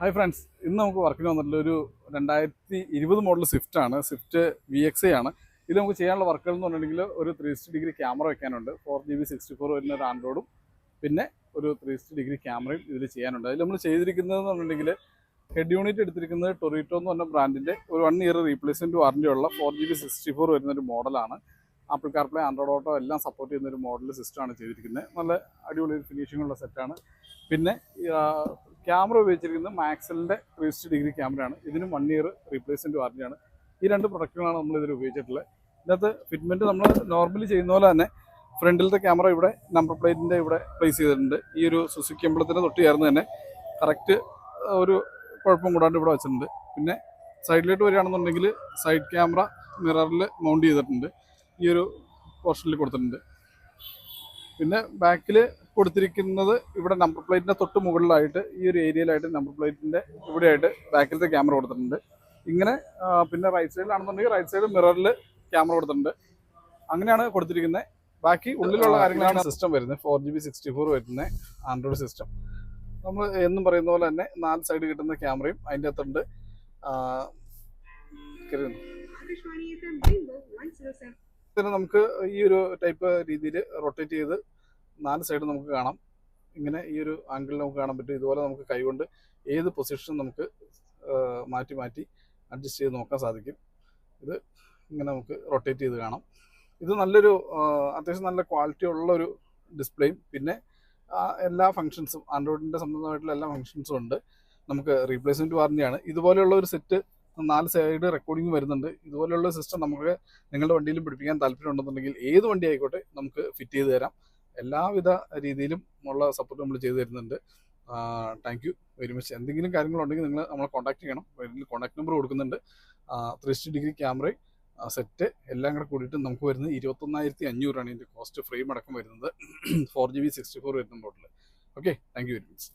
Hi friends ഇന്ന് നമുക്ക് വർക്കിന് വന്നിട്ടുള്ള ഒരു രണ്ടായിരത്തി ഇരുപത് മോഡൽ സ്വിഫ്റ്റ് ആണ്. സ്വിഫ്റ്റ് വി എക്സ് ആണ്. ഇത് നമുക്ക് ചെയ്യാനുള്ള വർക്കുകൾ എന്ന് പറഞ്ഞിട്ടുണ്ടെങ്കിൽ ഒരു three sixty degree camera വെക്കാനുണ്ട്. Four G B sixty four വരുന്ന ഒരു ആൻഡ്രോയിഡും പിന്നെ ഒരു ത്രീ സിക്സ്റ്റി ഡിഗ്രി ക്യാമറയും ഇതിൽ ചെയ്യാനുണ്ട്. അതിൽ നമ്മൾ ചെയ്തിരിക്കുന്നത് എന്ന് പറഞ്ഞിട്ടുണ്ടെങ്കിൽ ഹെഡ് യൂണിറ്റ് എടുത്തിരിക്കുന്നത് ടൊറീറ്റോ എന്ന് പറഞ്ഞ ബ്രാൻഡിന്റെ ഒരു വൺ ഇയർ റീപ്ലേസ്മെന്റ് വാറന്റി ഉള്ള four G B sixty four വരുന്ന ഒരു മോഡലാണ് ആപ്പിൾ കാർപ്ലേ ആൻഡ്രോയിഡ് ഓട്ടോ എല്ലാം സപ്പോർട്ട് ചെയ്യുന്ന ഒരു മോഡൽ സിസ്റ്റമാണ് ചെയ്തിരിക്കുന്നത്. നല്ല അടിപൊളി ഫിനിഷിംഗ് ഉള്ള സെറ്റാണ് പിന്നെ ക്യാമറ ഉപയോഗിച്ചിരിക്കുന്നത് മാക്സലിന്റെ ത്രീ സിക്സ്റ്റി ഡിഗ്രി ക്യാമറയാണ്. ഇതിനും വൺ ഇയർ റീപ്ലേസ്മെന്റ് വാറന്റിയാണ് ഈ രണ്ട് പ്രൊഡക്റ്റുകളാണ് നമ്മൾ ഇതിൽ ഉപയോഗിച്ചിട്ടുള്ളത്. ഇതിനകത്ത് ഫിറ്റ്മെന്റ് നമ്മൾ നോർമലി ചെയ്യുന്ന പോലെ തന്നെ ഫ്രണ്ടിലത്തെ ക്യാമറ ഇവിടെ നമ്പർ പ്ലേറ്റിന്റെ ഇവിടെ പ്ലേസ് ചെയ്തിട്ടുണ്ട്. ഈ ഒരു സുസുക്കി അമ്പലത്തിന് തൊട്ട് ചേർന്ന് തന്നെ കറക്റ്റ് ഒരു കുഴപ്പം കൂടാണ്ട് ഇവിടെ വെച്ചിട്ടുണ്ട്. പിന്നെ സൈഡിലോട്ട് വരികയാണെന്നുണ്ടെങ്കിൽ സൈഡ് ക്യാമറ മിററിൽ മൗണ്ട് ചെയ്തിട്ടുണ്ട്. ഈ ഒരു പോർഷനിൽ കൊടുത്തിട്ടുണ്ട്. പിന്നെ ബാക്കിൽ കൊടുത്തിരിക്കുന്നത് ഇവിടെ നമ്പർ പ്ലേറ്റിന്റെ തൊട്ട് മുകളിലായിട്ട് ഈ ഒരു ഏരിയയിലായിട്ട് നമ്പർ പ്ലേറ്റിന്റെ ഇവിടെയായിട്ട് ബാക്കിലത്തെ ക്യാമറ കൊടുത്തിട്ടുണ്ട്. ഇങ്ങനെ പിന്നെ റൈറ്റ് സൈഡിലാണെന്നുണ്ടെങ്കിൽ റൈറ്റ് സൈഡ് മിററിൽ ക്യാമറ കൊടുത്തിട്ടുണ്ട്. അങ്ങനെയാണ് കൊടുത്തിരിക്കുന്നത്. ബാക്കി ഉള്ളിലുള്ള കാര്യങ്ങളാണ് സിസ്റ്റം വരുന്നത്. Four G B sixty four വരുന്ന ആൻഡ്രോയിഡ് സിസ്റ്റം നമ്മൾ എന്നും പറയുന്ന പോലെ തന്നെ നാല് സൈഡ് കിട്ടുന്ന ക്യാമറയും അതിന്റെ അകത്തുണ്ട്. കരുതുന്നു Akashvani FM Rainbow 107. ഇതിന് നമുക്ക് ഈ ഒരു ടൈപ്പ് രീതിയിൽ റൊട്ടേറ്റ് ചെയ്ത് നാല് സൈഡ് നമുക്ക് കാണാം. ഇങ്ങനെ ഈ ഒരു ആംഗിളിൽ നമുക്ക് കാണാൻ പറ്റും. ഇതുപോലെ നമുക്ക് കൈകൊണ്ട് ഏത് പൊസിഷനും നമുക്ക് മാറ്റി മാറ്റി അഡ്ജസ്റ്റ് ചെയ്ത് നോക്കാൻ സാധിക്കും. ഇത് ഇങ്ങനെ നമുക്ക് റൊട്ടേറ്റ് ചെയ്ത് കാണാം. ഇത് നല്ലൊരു അത്യാവശ്യം നല്ല ക്വാളിറ്റി ഉള്ള ഒരു ഡിസ്പ്ലേയും പിന്നെ എല്ലാ ഫങ്ഷൻസും ആൻഡ്രോയിഡിന്റെ സംബന്ധമായിട്ടുള്ള എല്ലാ ഫങ്ഷൻസും ഉണ്ട്. നമുക്ക് റീപ്ലേസ്മെന്റ് വാറന്റിയാണ് ഇതുപോലെയുള്ള ഒരു സെറ്റ് നാല് സൈഡ് റെക്കോർഡിംഗ് വരുന്നുണ്ട്. ഇതുപോലെയുള്ള സിസ്റ്റം നമുക്ക് നിങ്ങളുടെ വണ്ടിയിലും പിടിപ്പിക്കാൻ താല്പര്യമുണ്ടെന്നുണ്ടെങ്കിൽ ഏത് വണ്ടി ആയിക്കോട്ടെ നമുക്ക് ഫിറ്റ് ചെയ്ത് തരാം. എല്ലാവിധ രീതിയിലും ഉള്ള സപ്പോർട്ട് നമ്മൾ ചെയ്തു തരുന്നുണ്ട്. താങ്ക് യു വെരി മച്ച് എന്തെങ്കിലും കാര്യങ്ങളുണ്ടെങ്കിൽ നിങ്ങൾ നമ്മളെ കോൺടാക്ട് ചെയ്യണം. കോൺടാക്ട് നമ്പർ കൊടുക്കുന്നുണ്ട്. Three sixty degree camera set എല്ലാം കൂടെ കൂടിയിട്ട് നമുക്ക് വരുന്നത് ഇരുപത്തൊന്നായിരത്തി അഞ്ഞൂറാണ് ഇതിന്റെ കോസ്റ്റ് ഫ്രെയിം അടക്കം വരുന്നത്. Four G B sixty four വരുന്ന model okay thank you very much